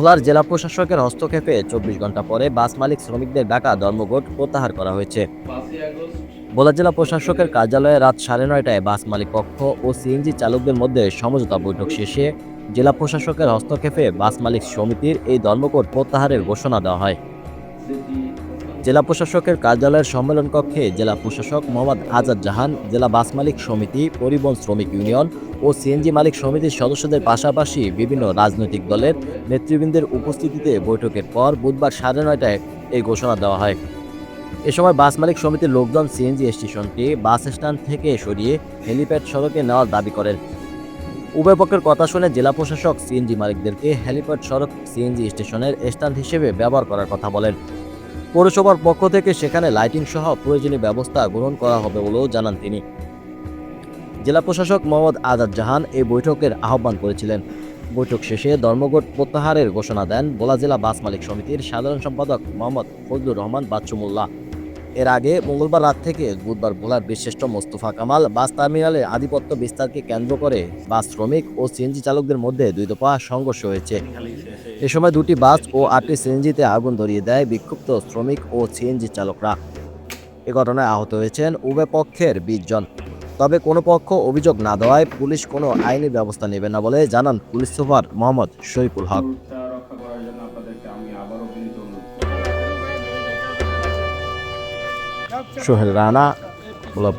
ভোলার জেলা প্রশাসকের হস্তক্ষেপে চব্বিশ ঘণ্টা পরে বাস মালিক শ্রমিকদের ডাকা ধর্মঘট প্রত্যাহার করা হয়েছে। ভোলা জেলা প্রশাসকের কার্যালয়ে রাত সাড়ে নয়টায় বাস মালিক পক্ষ ও সিএনজি চালকদের মধ্যে সমঝোতা বৈঠক শেষে জেলা প্রশাসকের হস্তক্ষেপে বাস মালিক সমিতির এই ধর্মঘট প্রত্যাহারের ঘোষণা দেওয়া হয়। জেলা প্রশাসকের কার্যালয়ের সম্মেলন কক্ষে জেলা প্রশাসক মোহাম্মদ আজাদ জাহান, জেলা বাস মালিক সমিতি, পরিবহন শ্রমিক ইউনিয়ন ও সিএনজি মালিক সমিতির সদস্যদের পাশাপাশি বিভিন্ন রাজনৈতিক দলের নেতৃবৃন্দের উপস্থিতিতে বৈঠকের পর বুধবার সাড়ে নয়টায় এই ঘোষণা দেওয়া হয়। এ সময় বাস মালিক সমিতির লোকজন সিএনজি স্টেশনটি বাস স্ট্যান্ড থেকে সরিয়ে হেলিপ্যাড সড়কে নেওয়ার দাবি করেন। উভয় পক্ষের কথা শুনে জেলা প্রশাসক সিএনজি মালিকদেরকে হেলিপ্যাড সড়ক সিএনজি স্টেশনের স্ট্যান্ড হিসেবে ব্যবহার করার কথা বলেন। পৌরসভার পক্ষ থেকে সেখানে লাইটিং সহ প্রয়োজনীয় ব্যবস্থা গ্রহণ করা হবে বলেও জানান তিনি। জেলা প্রশাসক মোহাম্মদ আজাদ জাহান এই বৈঠকের আহ্বান করেছিলেন। বৈঠক শেষে ধর্মঘট প্রত্যাহারের ঘোষণা দেন বোলা জেলা বাস মালিক সমিতির সাধারণ সম্পাদক মোহাম্মদ ফজলুর রহমান বাচ্চুমুল্লাহ এর আগে মঙ্গলবার রাত থেকে বুধবার ভোলার বীরশ্রেষ্ঠ মোস্তফা কামাল বাস টার্মিনালে আধিপত্য বিস্তারকে কেন্দ্র করে বাস শ্রমিক ও সিএনজি চালকদের মধ্যে দুই দফা সংঘর্ষ হয়েছে। এ সময় দুটি বাস ও আটটি সিএনজিতে আগুন ধরিয়ে দেয় বিক্ষুব্ধ শ্রমিক ও সিএনজি চালকরা। এ ঘটনায় আহত হয়েছেন উভয় পক্ষের বিশ জন। তবে কোনো পক্ষ অভিযোগ না দেওয়ায় পুলিশ কোনো আইনি ব্যবস্থা নেবে না বলে জানান police super Mohammad Shariful Haque. Şuhel Rana Bula